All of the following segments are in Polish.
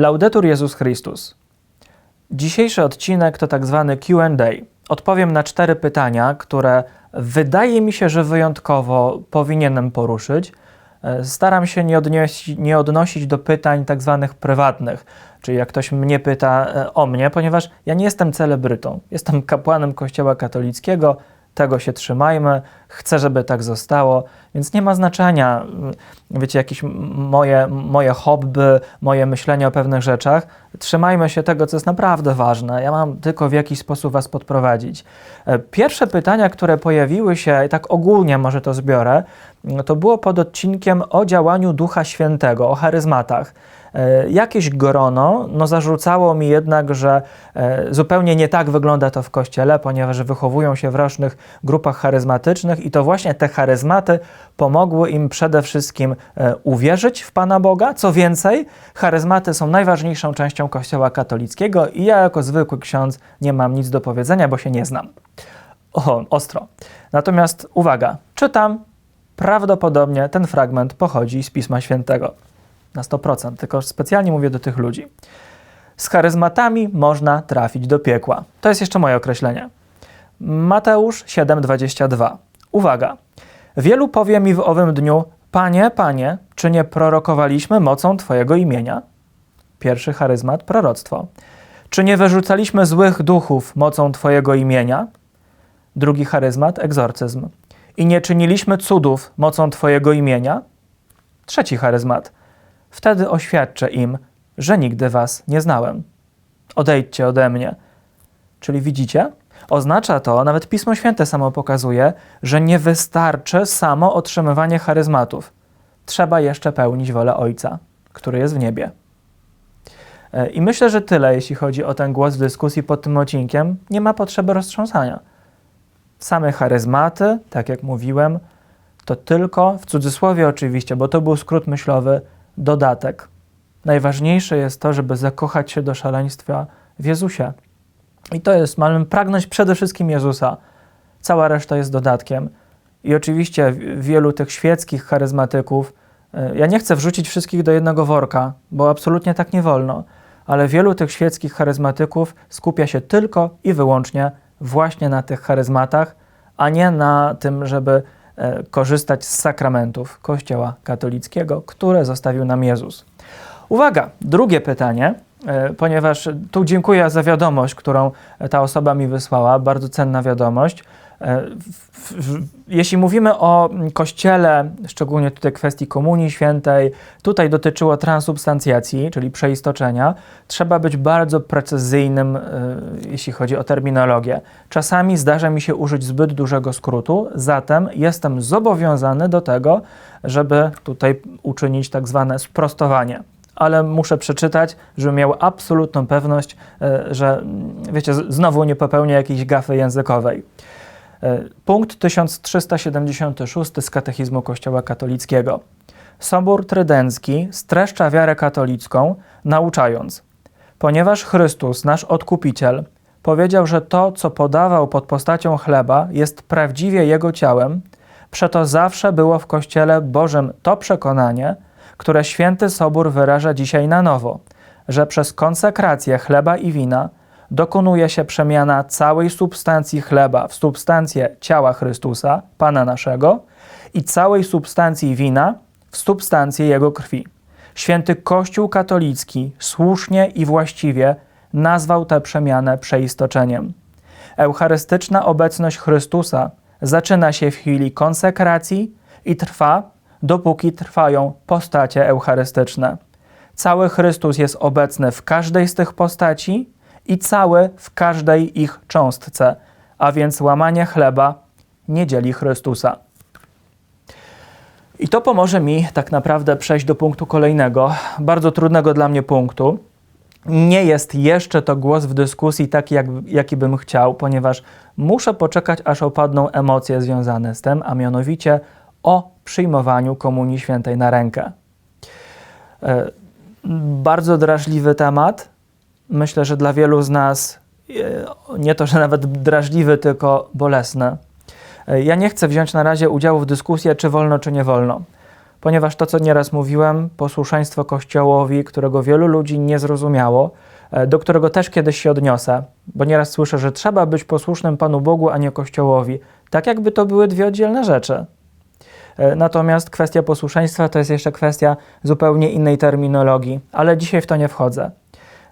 Laudetur Jezus Chrystus. Dzisiejszy odcinek to tak zwany QA. Odpowiem na cztery pytania, które wydaje mi się, że wyjątkowo powinienem poruszyć. Staram się nie, odnieść, nie odnosić do pytań tak zwanych prywatnych, czyli jak ktoś mnie pyta e, o mnie, ponieważ ja nie jestem celebrytą. Jestem kapłanem Kościoła katolickiego, tego się trzymajmy, chcę, żeby tak zostało, więc nie ma znaczenia, mm, wiecie, jakieś moje, moje hobby, moje myślenie o pewnych rzeczach. Trzymajmy się tego, co jest naprawdę ważne. Ja mam tylko w jakiś sposób Was podprowadzić. E, Pierwsze pytania, które pojawiły się, i tak ogólnie może to zbiorę, to było pod odcinkiem o działaniu Ducha Świętego, o charyzmatach. E, Jakieś grono no, zarzucało mi jednak, że e, zupełnie nie tak wygląda to w kościele, ponieważ wychowują się w różnych grupach charyzmatycznych i to właśnie te charyzmaty pomogły im przede wszystkim e, uwierzyć w Pana Boga. Co więcej, charyzmaty są najważniejszą częścią Kościoła katolickiego i ja jako zwykły ksiądz nie mam nic do powiedzenia, bo się nie znam. O, ostro. Natomiast uwaga, czytam, prawdopodobnie ten fragment pochodzi z Pisma Świętego na 100%, tylko specjalnie mówię do tych ludzi. Z charyzmatami można trafić do piekła. To jest jeszcze moje określenie. Mateusz 7:22. Uwaga. Wielu powie mi w owym dniu: Panie, panie, czy nie prorokowaliśmy mocą Twojego imienia? Pierwszy charyzmat proroctwo. Czy nie wyrzucaliśmy złych duchów mocą Twojego imienia? Drugi charyzmat egzorcyzm. I nie czyniliśmy cudów mocą Twojego imienia? Trzeci charyzmat. Wtedy oświadczę im, że nigdy was nie znałem. Odejdźcie ode mnie. Czyli widzicie? Oznacza to, nawet Pismo Święte samo pokazuje, że nie wystarczy samo otrzymywanie charyzmatów. Trzeba jeszcze pełnić wolę Ojca, który jest w niebie. E, I myślę, że tyle, jeśli chodzi o ten głos w dyskusji pod tym odcinkiem. Nie ma potrzeby roztrząsania. Same charyzmaty, tak jak mówiłem, to tylko, w cudzysłowie oczywiście, bo to był skrót myślowy, dodatek. Najważniejsze jest to, żeby zakochać się do szaleństwa w Jezusie. I to jest, mamy pragnąć przede wszystkim Jezusa. Cała reszta jest dodatkiem. I oczywiście wielu tych świeckich charyzmatyków, y, ja nie chcę wrzucić wszystkich do jednego worka, bo absolutnie tak nie wolno, ale wielu tych świeckich charyzmatyków skupia się tylko i wyłącznie właśnie na tych charyzmatach, a nie na tym, żeby e, korzystać z sakramentów Kościoła katolickiego, które zostawił nam Jezus. Uwaga, drugie pytanie, e, ponieważ tu dziękuję za wiadomość, którą ta osoba mi wysłała, bardzo cenna wiadomość. E, Jeśli mówimy o kościele, szczególnie tutaj kwestii komunii świętej, tutaj dotyczyło transubstancjacji, czyli przeistoczenia, trzeba być bardzo precyzyjnym, e, jeśli chodzi o terminologię. Czasami zdarza mi się użyć zbyt dużego skrótu, zatem jestem zobowiązany do tego, żeby tutaj uczynić tak zwane sprostowanie ale muszę przeczytać, żebym miał absolutną pewność, e, że mm, wiecie, znowu nie popełnię jakiejś gafy językowej. E, Punkt 1376 z Katechizmu Kościoła Katolickiego. Sobór Trydencki streszcza wiarę katolicką, nauczając, ponieważ Chrystus, nasz Odkupiciel, powiedział, że to, co podawał pod postacią chleba, jest prawdziwie Jego ciałem, przeto zawsze było w Kościele Bożym to przekonanie, które święty Sobór wyraża dzisiaj na nowo, że przez konsekrację chleba i wina dokonuje się przemiana całej substancji chleba w substancję ciała Chrystusa, Pana naszego, i całej substancji wina w substancję Jego krwi. Święty Kościół katolicki słusznie i właściwie nazwał tę przemianę przeistoczeniem. Eucharystyczna obecność Chrystusa zaczyna się w chwili konsekracji i trwa, dopóki trwają postacie eucharystyczne. Cały Chrystus jest obecny w każdej z tych postaci i cały w każdej ich cząstce, a więc łamanie chleba nie dzieli Chrystusa. I to pomoże mi tak naprawdę przejść do punktu kolejnego, bardzo trudnego dla mnie punktu. Nie jest jeszcze to głos w dyskusji taki, jak, jaki bym chciał, ponieważ muszę poczekać, aż opadną emocje związane z tym, a mianowicie o przyjmowaniu Komunii Świętej na rękę. E, Bardzo drażliwy temat. Myślę, że dla wielu z nas e, nie to, że nawet drażliwy, tylko bolesny. E, Ja nie chcę wziąć na razie udziału w dyskusji, czy wolno, czy nie wolno. ponieważ to, co nieraz mówiłem, posłuszeństwo Kościołowi, którego wielu ludzi nie zrozumiało, e, do którego też kiedyś się odniosę, bo nieraz słyszę, że trzeba być posłusznym Panu Bogu, a nie Kościołowi. Tak jakby to były dwie oddzielne rzeczy. Natomiast kwestia posłuszeństwa to jest jeszcze kwestia zupełnie innej terminologii, ale dzisiaj w to nie wchodzę.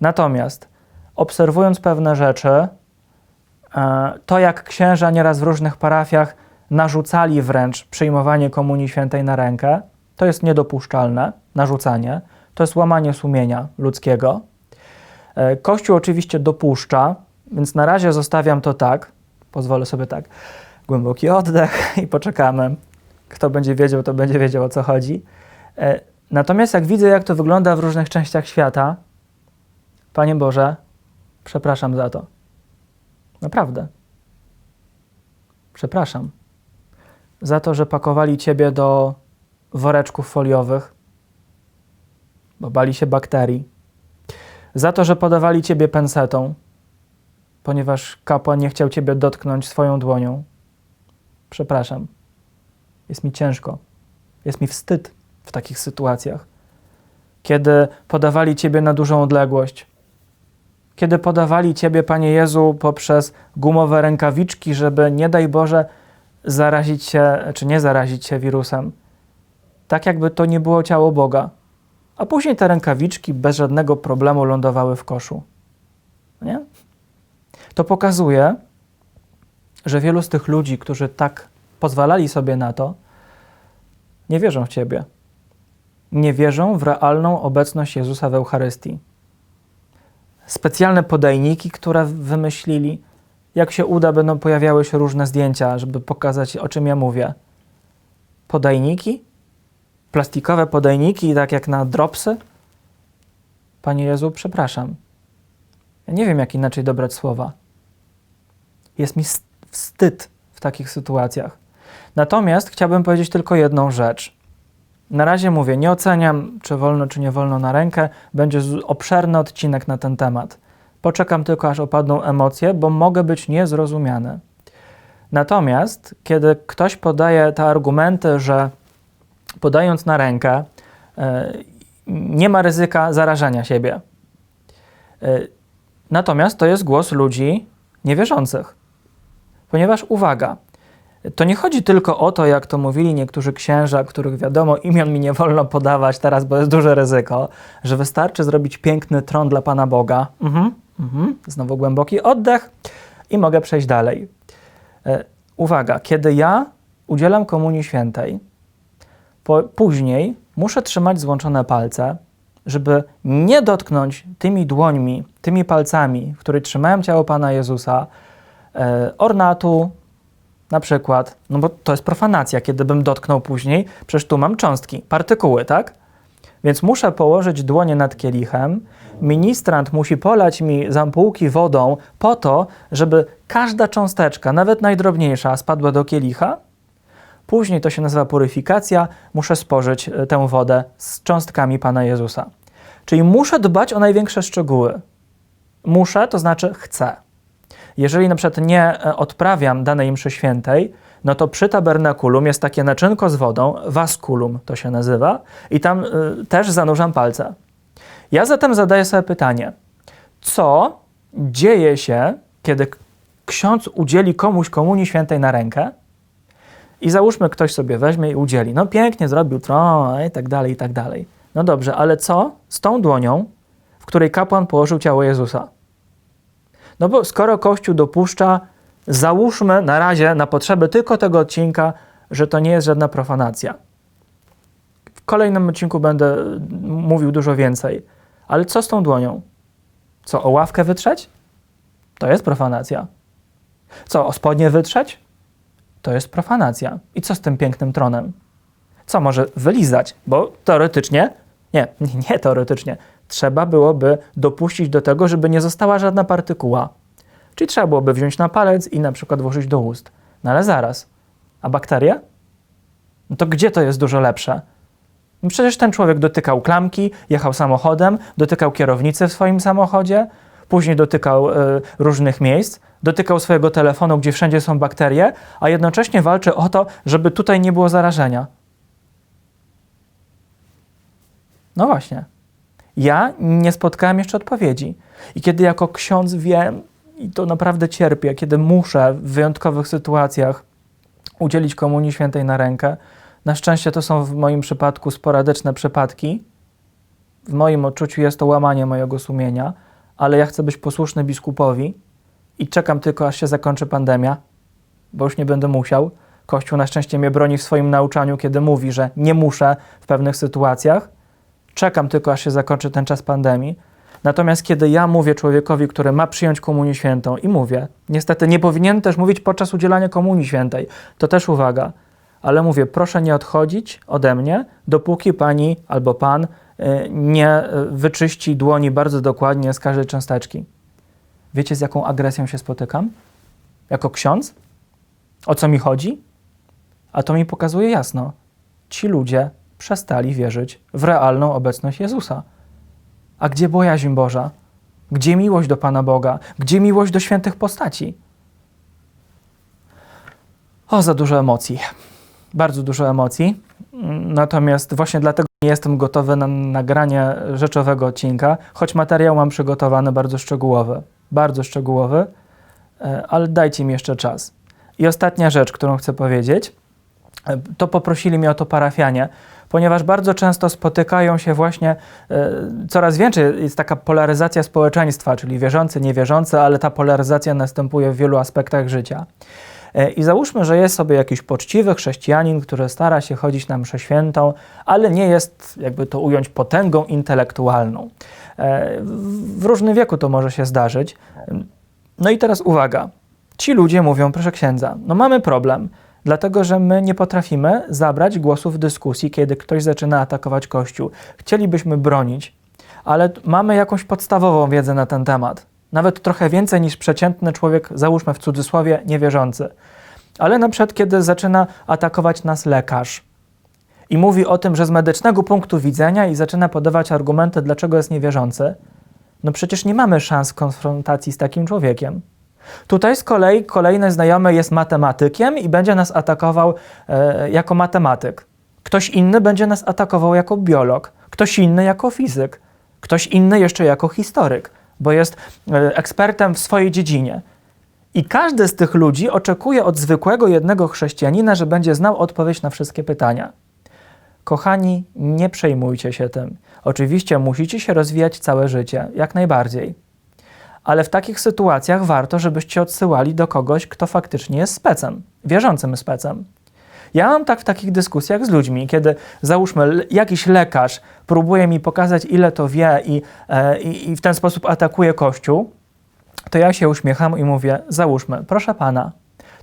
Natomiast obserwując pewne rzeczy, e, to jak księża nieraz w różnych parafiach narzucali wręcz przyjmowanie Komunii Świętej na rękę, to jest niedopuszczalne, narzucanie, to jest łamanie sumienia ludzkiego. E, Kościół oczywiście dopuszcza, więc na razie zostawiam to tak, pozwolę sobie tak, głęboki oddech i poczekamy. Kto będzie wiedział, to będzie wiedział o co chodzi. E, Natomiast jak widzę, jak to wygląda w różnych częściach świata, Panie Boże, przepraszam za to. Naprawdę. Przepraszam. Za to, że pakowali Ciebie do woreczków foliowych, bo bali się bakterii. Za to, że podawali Ciebie pensetą, ponieważ kapłan nie chciał Ciebie dotknąć swoją dłonią. Przepraszam. Jest mi ciężko. Jest mi wstyd w takich sytuacjach. Kiedy podawali Ciebie na dużą odległość, kiedy podawali Ciebie, Panie Jezu, poprzez gumowe rękawiczki, żeby nie daj Boże zarazić się, czy nie zarazić się wirusem. Tak jakby to nie było ciało Boga. A później te rękawiczki bez żadnego problemu lądowały w koszu. Nie? To pokazuje, że wielu z tych ludzi, którzy tak pozwalali sobie na to, nie wierzą w Ciebie. Nie wierzą w realną obecność Jezusa w Eucharystii. Specjalne podajniki, które wymyślili, jak się uda, będą pojawiały się różne zdjęcia, żeby pokazać, o czym ja mówię. Podajniki? Plastikowe podajniki, tak jak na dropsy? Panie Jezu, przepraszam. Ja nie wiem, jak inaczej dobrać słowa. Jest mi wstyd w takich sytuacjach. Natomiast chciałbym powiedzieć tylko jedną rzecz. Na razie mówię, nie oceniam, czy wolno, czy nie wolno na rękę. Będzie obszerny odcinek na ten temat. Poczekam tylko, aż opadną emocje, bo mogę być niezrozumiany. Natomiast, kiedy ktoś podaje te argumenty, że podając na rękę, e, nie ma ryzyka zarażenia siebie. E, natomiast to jest głos ludzi niewierzących. Ponieważ uwaga, to nie chodzi tylko o to, jak to mówili niektórzy księża, których wiadomo, imion mi nie wolno podawać teraz, bo jest duże ryzyko, że wystarczy zrobić piękny tron dla Pana Boga. Mhm, mhm. Znowu głęboki oddech i mogę przejść dalej. E, uwaga, kiedy ja udzielam Komunii Świętej, po, później muszę trzymać złączone palce, żeby nie dotknąć tymi dłońmi, tymi palcami, w których trzymałem ciało Pana Jezusa, e, ornatu, na przykład, no bo to jest profanacja, kiedy bym dotknął później, przecież tu mam cząstki, partykuły, tak? Więc muszę położyć dłonie nad kielichem. Ministrant musi polać mi zampułki wodą po to, żeby każda cząsteczka, nawet najdrobniejsza, spadła do kielicha. Później to się nazywa puryfikacja. Muszę spożyć e, tę wodę z cząstkami Pana Jezusa. Czyli muszę dbać o największe szczegóły. Muszę, to znaczy chcę. Jeżeli na przykład nie e, odprawiam danej mszy świętej, no to przy tabernakulum jest takie naczynko z wodą, waskulum to się nazywa, i tam y, też zanurzam palce. Ja zatem zadaję sobie pytanie, co dzieje się, kiedy ksiądz udzieli komuś komunii świętej na rękę i załóżmy, ktoś sobie weźmie i udzieli. No pięknie zrobił tron i tak dalej, i tak dalej. No dobrze, ale co z tą dłonią, w której kapłan położył ciało Jezusa? No bo skoro Kościół dopuszcza, załóżmy na razie na potrzeby tylko tego odcinka, że to nie jest żadna profanacja. W kolejnym odcinku będę mówił dużo więcej. Ale co z tą dłonią? Co, o ławkę wytrzeć? To jest profanacja. Co, o spodnie wytrzeć? To jest profanacja. I co z tym pięknym tronem? Co może wylizać? Bo teoretycznie, nie, nie teoretycznie, trzeba byłoby dopuścić do tego, żeby nie została żadna partykuła. Czyli trzeba byłoby wziąć na palec i na przykład włożyć do ust. No ale zaraz. A bakterie? No to gdzie to jest dużo lepsze? No przecież ten człowiek dotykał klamki, jechał samochodem, dotykał kierownicy w swoim samochodzie, później dotykał y, różnych miejsc, dotykał swojego telefonu, gdzie wszędzie są bakterie, a jednocześnie walczy o to, żeby tutaj nie było zarażenia. No właśnie. Ja nie spotkałem jeszcze odpowiedzi. I kiedy jako ksiądz wiem, i to naprawdę cierpię, kiedy muszę w wyjątkowych sytuacjach udzielić Komunii Świętej na rękę, na szczęście to są w moim przypadku sporadyczne przypadki. W moim odczuciu jest to łamanie mojego sumienia, ale ja chcę być posłuszny biskupowi i czekam tylko, aż się zakończy pandemia, bo już nie będę musiał. Kościół na szczęście mnie broni w swoim nauczaniu, kiedy mówi, że nie muszę w pewnych sytuacjach. Czekam tylko, aż się zakończy ten czas pandemii. Natomiast kiedy ja mówię człowiekowi, który ma przyjąć Komunię Świętą i mówię, niestety nie powinien też mówić podczas udzielania Komunii Świętej, to też uwaga, ale mówię, proszę nie odchodzić ode mnie, dopóki pani albo pan y, nie y, wyczyści dłoni bardzo dokładnie z każdej cząsteczki. Wiecie, z jaką agresją się spotykam? Jako ksiądz? O co mi chodzi? A to mi pokazuje jasno. Ci ludzie przestali wierzyć w realną obecność Jezusa. A gdzie bojaźń Boża? Gdzie miłość do Pana Boga? Gdzie miłość do świętych postaci? O, za dużo emocji. Bardzo dużo emocji. Natomiast właśnie dlatego nie jestem gotowy na nagranie rzeczowego odcinka, choć materiał mam przygotowany bardzo szczegółowy. Bardzo szczegółowy, e, ale dajcie mi jeszcze czas. I ostatnia rzecz, którą chcę powiedzieć, e, to poprosili mnie o to parafianie, ponieważ bardzo często spotykają się właśnie, e, coraz więcej jest taka polaryzacja społeczeństwa, czyli wierzący, niewierzący, ale ta polaryzacja następuje w wielu aspektach życia. E, I załóżmy, że jest sobie jakiś poczciwy chrześcijanin, który stara się chodzić na mszę świętą, ale nie jest, jakby to ująć, potęgą intelektualną. W różnym wieku to może się zdarzyć. No i teraz uwaga. Ci ludzie mówią, proszę księdza, no mamy problem, dlatego że my nie potrafimy zabrać głosu w dyskusji, kiedy ktoś zaczyna atakować Kościół. Chcielibyśmy bronić, ale mamy jakąś podstawową wiedzę na ten temat. Nawet trochę więcej niż przeciętny człowiek, załóżmy w cudzysłowie, niewierzący. Ale na przykład, kiedy zaczyna atakować nas lekarz i mówi o tym, że z medycznego punktu widzenia i zaczyna podawać argumenty, dlaczego jest niewierzący, no przecież nie mamy szans konfrontacji z takim człowiekiem. Tutaj z kolei kolejny znajomy jest matematykiem i będzie nas atakował e, jako matematyk. Ktoś inny będzie nas atakował jako biolog, ktoś inny jako fizyk, ktoś inny jeszcze jako historyk, bo jest e, ekspertem w swojej dziedzinie. I każdy z tych ludzi oczekuje od zwykłego jednego chrześcijanina, że będzie znał odpowiedź na wszystkie pytania. Kochani, nie przejmujcie się tym. Oczywiście musicie się rozwijać całe życie, jak najbardziej ale w takich sytuacjach warto, żebyście odsyłali do kogoś, kto faktycznie jest specem, wierzącym specem. Ja mam tak w takich dyskusjach z ludźmi, kiedy załóżmy jakiś lekarz próbuje mi pokazać, ile to wie i, e, i, i w ten sposób atakuje Kościół, to ja się uśmiecham i mówię: Załóżmy, proszę pana,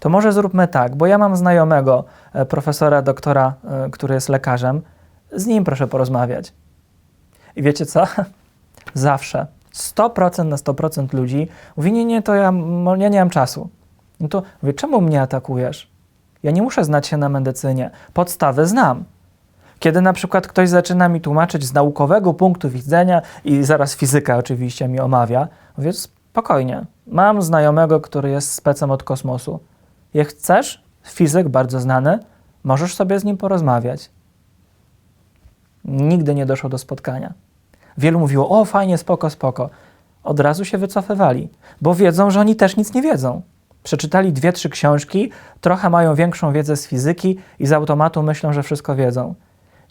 to może zróbmy tak, bo ja mam znajomego e, profesora, doktora, e, który jest lekarzem, z nim proszę porozmawiać. I wiecie co? Zawsze 100% na 100% ludzi mówi, nie, nie, to ja, ja nie mam czasu. No to mówię, czemu mnie atakujesz? Ja nie muszę znać się na medycynie. Podstawy znam. Kiedy na przykład ktoś zaczyna mi tłumaczyć z naukowego punktu widzenia i zaraz fizyka oczywiście mi omawia, mówię, spokojnie, mam znajomego, który jest specem od kosmosu. Jak chcesz, fizyk bardzo znany, możesz sobie z nim porozmawiać. Nigdy nie doszło do spotkania. Wielu mówiło, o fajnie, spoko, spoko. Od razu się wycofywali, bo wiedzą, że oni też nic nie wiedzą. Przeczytali dwie, trzy książki, trochę mają większą wiedzę z fizyki i z automatu myślą, że wszystko wiedzą.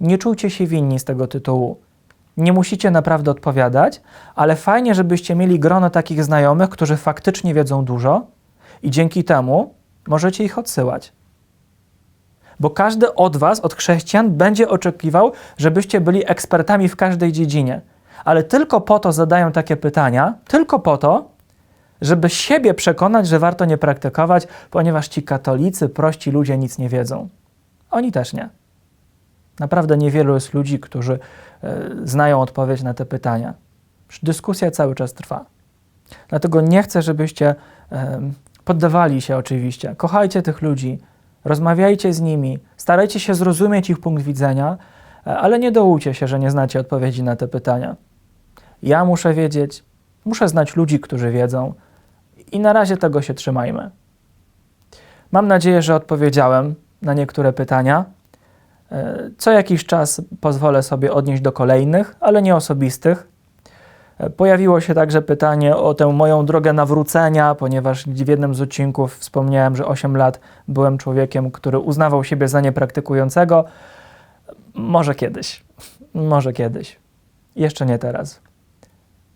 Nie czujcie się winni z tego tytułu. Nie musicie naprawdę odpowiadać, ale fajnie, żebyście mieli grono takich znajomych, którzy faktycznie wiedzą dużo i dzięki temu możecie ich odsyłać. Bo każdy od Was, od chrześcijan, będzie oczekiwał, żebyście byli ekspertami w każdej dziedzinie ale tylko po to zadają takie pytania, tylko po to, żeby siebie przekonać, że warto nie praktykować, ponieważ ci katolicy, prości ludzie nic nie wiedzą. Oni też nie. Naprawdę niewielu jest ludzi, którzy e, znają odpowiedź na te pytania. Dyskusja cały czas trwa. Dlatego nie chcę, żebyście poddawali się oczywiście. Kochajcie tych ludzi, rozmawiajcie z nimi, starajcie się zrozumieć ich punkt widzenia, e, ale nie dołujcie się, że nie znacie odpowiedzi na te pytania. Ja muszę wiedzieć, muszę znać ludzi, którzy wiedzą i na razie tego się trzymajmy. Mam nadzieję, że odpowiedziałem na niektóre pytania. E, Co jakiś czas pozwolę sobie odnieść do kolejnych, ale nie osobistych. E, Pojawiło się także pytanie o tę moją drogę nawrócenia, ponieważ w jednym z odcinków wspomniałem, że 8 lat byłem człowiekiem, który uznawał siebie za niepraktykującego. Może kiedyś, może kiedyś. Jeszcze nie teraz.